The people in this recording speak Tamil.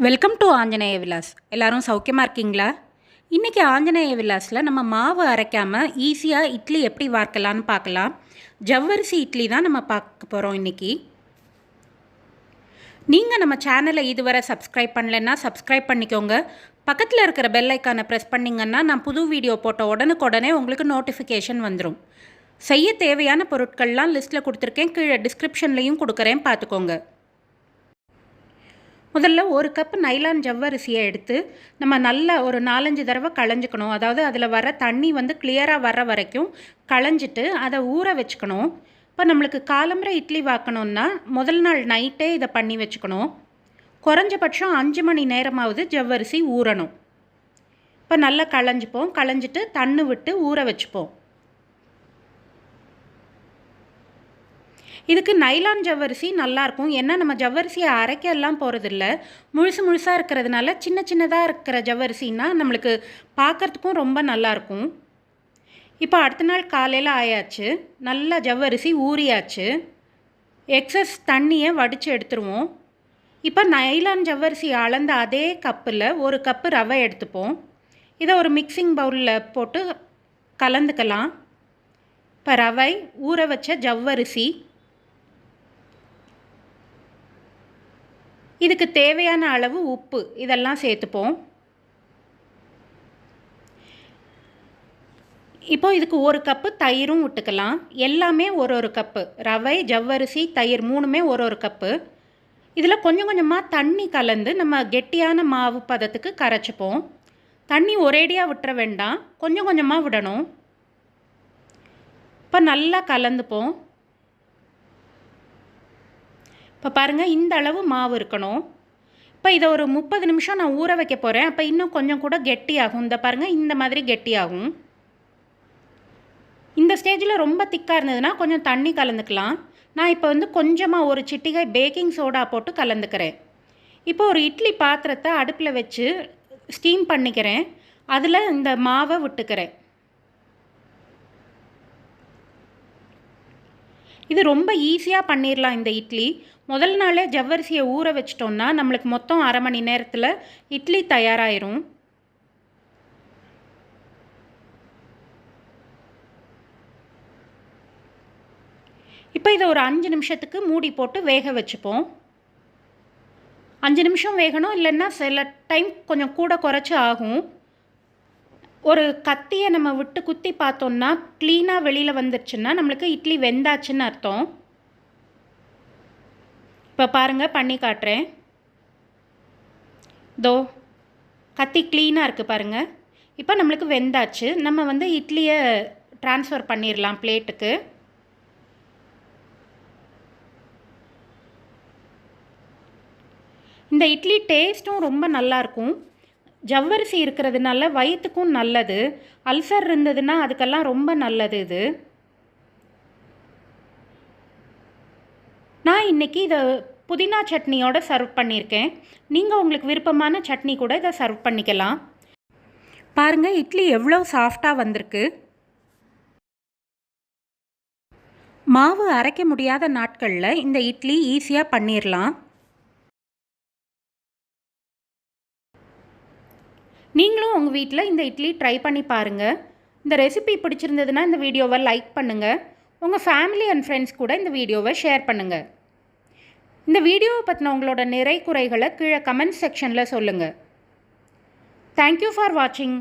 வெல்கம் டு ஆஞ்சநேய விலாஸ் எல்லாரும் சௌக்கியமாக இருக்கீங்களா? இன்றைக்கி ஆஞ்சநேய விலாஸில் நம்ம மாவு அரைக்காமல் ஈஸியாக இட்லி எப்படி வார்க்கலான்னு பார்க்கலாம். ஜவ்வரிசி இட்லி தான் நம்ம பார்க்க போகிறோம் இன்றைக்கி நீங்கள் நம்ம சேனலை இதுவரை சப்ஸ்கிரைப் பண்ணலைன்னா சப்ஸ்கிரைப் பண்ணிக்கோங்க. பக்கத்தில் இருக்கிற பெல் ஐக்கானை ப்ரெஸ் பண்ணிங்கன்னா நான் புது வீடியோ போட்ட உடனுக்குடனே உங்களுக்கு நோட்டிஃபிகேஷன் வந்துடும் செய்ய தேவையான பொருட்கள்லாம் லிஸ்ட்டில் கொடுத்துருக்கேன். கீழே டிஸ்கிரிப்ஷன்லேயும் கொடுக்குறேன். பார்த்துக்கோங்க. முதல்ல ஒரு கப் நைலான் ஜவ்வரிசியை எடுத்து நம்ம நல்லா ஒரு நாலஞ்சு தடவை களைஞ்சிக்கணும். அதாவது அதில் வர தண்ணி வந்து கிளியராக வர வரைக்கும் களைஞ்சிட்டு அதை ஊற வச்சுக்கணும். இப்போ நம்மளுக்கு காலம்பரை இட்லி வாக்கணும்னா முதல் நாள் நைட்டே இதை பண்ணி வச்சுக்கணும். குறைஞ்சபட்சம் அஞ்சு மணி நேரமாவது ஜவ்வரிசி ஊறணும். இப்போ நல்லா களைஞ்சிப்போம். களைஞ்சிட்டு தண்ணு விட்டு ஊற வச்சுப்போம். இதுக்கு நைலான் ஜவ்வரிசி நல்லாயிருக்கும் ஏன்னா நம்ம ஜவ்வரிசியை அரைக்கெல்லாம் போகிறதில்ல முழுசு முழுசாக இருக்கிறதுனால சின்ன சின்னதாக இருக்கிற ஜவ்வரிசின்னா நம்மளுக்கு பார்க்குறதுக்கும் ரொம்ப நல்லாயிருக்கும் இப்போ அடுத்த நாள் காலையில் ஆயாச்சு. நல்லா ஜவ்வரிசி ஊறியாச்சு. எக்ஸஸ் தண்ணியை வடித்து எடுத்துருவோம். இப்போ நைலான் ஜவ்வரிசி அளந்த அதே கப்பில் ஒரு கப்பு ரவை எடுத்துப்போம். இதை ஒரு மிக்சிங் பவுலில் போட்டு கலந்துக்கலாம். இப்போ ரவை ஊற வச்ச ஜவ்வரிசி இதுக்கு தேவையான அளவு உப்பு. இதெல்லாம் சேர்த்துப்போம். இப்போ இதுக்கு ஒரு கப்பு தயிரும் விட்டுக்கலாம். எல்லாமே ஒரு ஒரு கப்பு. ரவை ஜவ்வரிசி தயிர் மூணுமே ஒரு ஒரு கப்பு. இதில் கொஞ்சம் கொஞ்சமாக தண்ணி கலந்து நம்ம கெட்டியான மாவு பதத்துக்கு கரைச்சிப்போம். தண்ணி ஒரேடியாக விட்டுற வேண்டாம். கொஞ்சம் கொஞ்சமாக விடணும். இப்போ நல்லா கலந்துப்போம். இப்போ பாருங்கள் இந்த அளவு மாவு இருக்கணும். இப்போ இதை ஒரு முப்பது நிமிஷம் நான் ஊற வைக்க போகிறேன் அப்போ இன்னும் கொஞ்சம் கூட கெட்டியாகும். இந்த பாருங்கள் இந்த மாதிரி கெட்டியாகும். இந்த ஸ்டேஜில் ரொம்ப திக்காக இருந்ததுன்னா கொஞ்சம் தண்ணி கலந்துக்கலாம். நான் இப்போ வந்து கொஞ்சமாக ஒரு சிட்டிகை பேக்கிங் சோடா போட்டு கலந்துக்கிறேன். இப்போ ஒரு இட்லி பாத்திரத்தை அடுப்பில் வச்சு ஸ்டீம் பண்ணிக்கிறேன். அதில் இந்த மாவை விட்டுக்கிறேன். இது ரொம்ப ஈஸியாக பண்ணிடலாம் இந்த இட்லி. முதல் நாளே ஜவ்வரிசியை ஊற வச்சிட்டோம்னா நம்மளுக்கு மொத்தம் அரை மணி நேரத்தில் இட்லி தயாராகிரும் இப்போ இதை ஒரு அஞ்சு நிமிஷத்துக்கு மூடி போட்டு வேக வச்சுப்போம். அஞ்சு நிமிஷம் வேகணும் இல்லைன்னா சில டைம் கொஞ்சம் கூட குறைச்சி ஆகும். ஒரு கத்தியை நம்ம விட்டு குத்தி பார்த்தோம்னா க்ளீனாக வெளியில் வந்துருச்சுன்னா நம்மளுக்கு இட்லி வெந்தாச்சுன்னு அர்த்தம். இப்போ பாருங்கள் பண்ணி காட்டுறேன். தோ கத்தி க்ளீனாக இருக்குது பாருங்கள் இப்போ நம்மளுக்கு வெந்தாச்சு. நம்ம வந்து இட்லியை ட்ரான்ஸ்ஃபர் பண்ணிடலாம் பிளேட்டுக்கு இந்த இட்லி டேஸ்ட்டும் ரொம்ப நல்லாயிருக்கும் ஜவ்வரிசி இருக்கிறதுனால வயிற்றுக்கும் நல்லது. அல்சர் இருந்ததுன்னா அதுக்கெல்லாம் ரொம்ப நல்லது இது. நான் இன்றைக்கி இதை புதினா சட்னியோட சர்வ் பண்ணியிருக்கேன் நீங்கள் உங்களுக்கு விருப்பமான சட்னி கூட இதை சர்வ் பண்ணிக்கலாம். பாருங்கள் இட்லி எவ்வளோ சாஃப்டாக வந்திருக்கு. மாவு அரைக்க முடியாத நாட்களில் இந்த இட்லி ஈஸியாக பண்ணிடலாம் நீங்களும் உங்கள் வீட்டில் இந்த இட்லி ட்ரை பண்ணி பாருங்கள் இந்த ரெசிபி பிடிச்சிருந்ததுன்னா இந்த வீடியோவை லைக் பண்ணுங்கள் உங்கள் ஃபேமிலி அண்ட் ஃப்ரெண்ட்ஸ் கூட இந்த வீடியோவை ஷேர் பண்ணுங்கள் இந்த வீடியோவை பற்றின உங்களோட நிறை குறைகளை கீழே கமெண்ட் செக்ஷனில் சொல்லுங்கள் தேங்க்யூ ஃபார் வாட்சிங்